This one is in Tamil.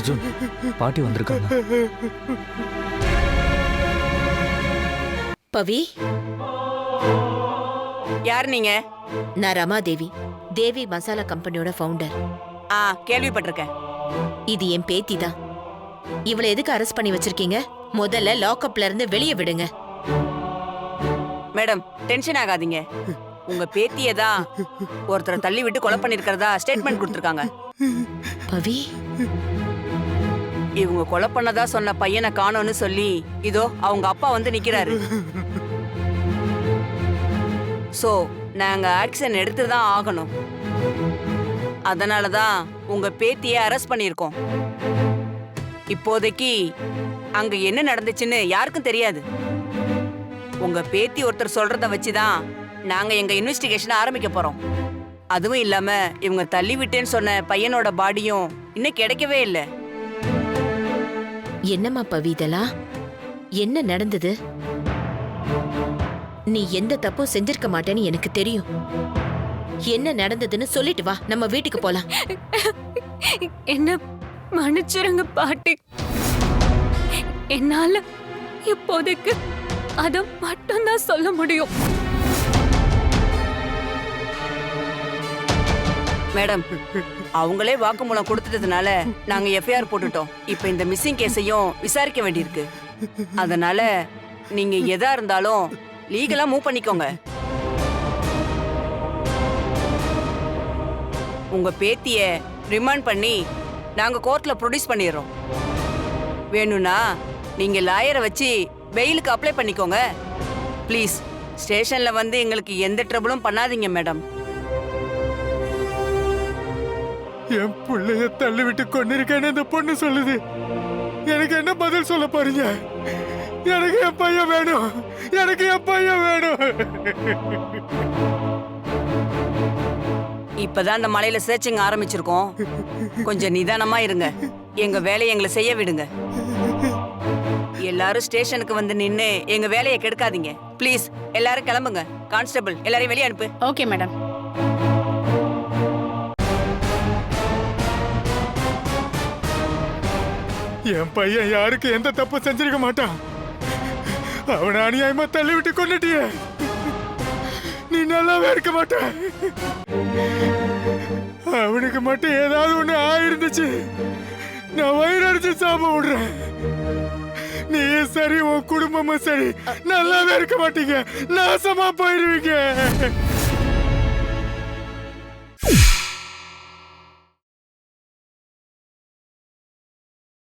அர்ஜுன் பாட்டி வந்திருக்காங்க. பவி? யார் நீங்க? நான் ரமாதேவி தேவி மசாலா கம்பெனியோட ஃபவுண்டர் ஆ கேள்விப்பட்டிருக்கேன். இது என் பேத்தி தான். இவளை எதுக்கு அரெஸ்ட் பண்ணி வச்சிருக்கீங்க? முதல்ல லாக்அப்ல இருந்து வெளியே விடுங்க. மேடம் டென்ஷன் ஆகாதீங்க. உங்க பேத்தியை தான் ஒருத்தரை தள்ளி விட்டு கொலை பண்ணிருக்கிறதா ஸ்டேட்மெண்ட் கொடுத்துருக்காங்க. பவி? இவங்க கொலை பண்ணதா சொன்ன பையனை காணோம்னு சொல்லி இதோ அவங்க அப்பா வந்து நிக்கிறாரு. சோ நாங்க ஆக்ஷன் எடுத்து தான் ஆகணும். அதனால தான் உங்க பேத்தியை அரெஸ்ட் பண்ணியிருக்கோம். இப்போதைக்கு அங்க என்ன நடந்துச்சுன்னு யாருக்கும் தெரியாது. உங்க பேத்தி ஒருத்தர் சொல்றத வச்சு தான் நாங்க எங்க இன்வெஸ்டிகேஷன் ஆரம்பிக்க போறோம். அதுவும் இல்லாம இவங்க தள்ளி விட்டேன்னு சொன்ன பையனோட பாடியும் இன்னும் கிடைக்கவே இல்லை. என்னம்மா பவி இதெல்லாம்? என்ன நடந்தது? நீ எந்த தப்பும் செஞ்சிருக்க மாட்டேன்னு எனக்கு தெரியும். என்ன நடந்ததுன்னு சொல்லிட்டு வா நம்ம வீட்டுக்கு போலாம். என்ன மன்னிச்சிருங்க பாட்டி. என்னால இப்போதைக்கு அதை மட்டும்தான் சொல்ல முடியும். மேடம் அவங்களே வாக்குமூலம் கொடுத்துட்டதுனால நாங்க எஃப்ஐஆர் போட்டுட்டோம். இப்போ இந்த மிஸ்ஸிங் கேஸையும் விசாரிக்க வேண்டியிருக்கு. அதனால நீங்க எதா இருந்தாலும் லீகலா மூவ் பண்ணிக்கோங்க. உங்க பேத்திய ரிமாண்ட் பண்ணி நாங்க கோர்ட்ல ப்ரொடியூஸ் பண்ணிடுறோம். வேணும்னா நீங்க லாயரை வச்சு பெயிலுக்கு அப்ளை பண்ணிக்கோங்க. ப்ளீஸ் ஸ்டேஷன்ல வந்து எங்களுக்கு எந்த ட்ரபிளும் பண்ணாதீங்க மேடம். என் பிள்ளைய தள்ளி விட்டு கொண்டிருக்கேன்னு இந்த பொண்ணு சொல்லுது. எனக்கு என்ன பதில் சொல்ல போறீங்க? எனக்கு என் பையன் வேணும். எனக்கு என் பையன் வேணும். இப்பதான் அந்த மலையில சர்ச்சிங் ஆரம்பிச்சிருக்கோம். கொஞ்சம் நிதானமா இருங்க. எங்க வேலையை எங்களை செய்ய விடுங்க. எல்லாரும் ஸ்டேஷனுக்கு வந்து நின்னு எங்க வேலையை கெடுக்காதீங்க. ப்ளீஸ் எல்லாரும் கிளம்புங்க. கான்ஸ்டபிள் எல்லாரையும் வெளியே அனுப்பு. ஓகே மேடம் என் பையன் யாருக்கு எந்த தப்பு செஞ்சிருக்க மாட்டான்? அவனை அநியாயமா தள்ளி விட்டு நீ நல்லாவே இருக்க மாட்ட. அவனுக்கு மட்டும் ஏதாவது ஒண்ணு ஆயிருந்துச்சு. நான் வயிறு அடிச்சு சாப விடுறேன். நீ சரி உன் குடும்பமும் சரி. நல்லாவே இருக்க மாட்டீங்க. நாசமா போயிருவீங்க.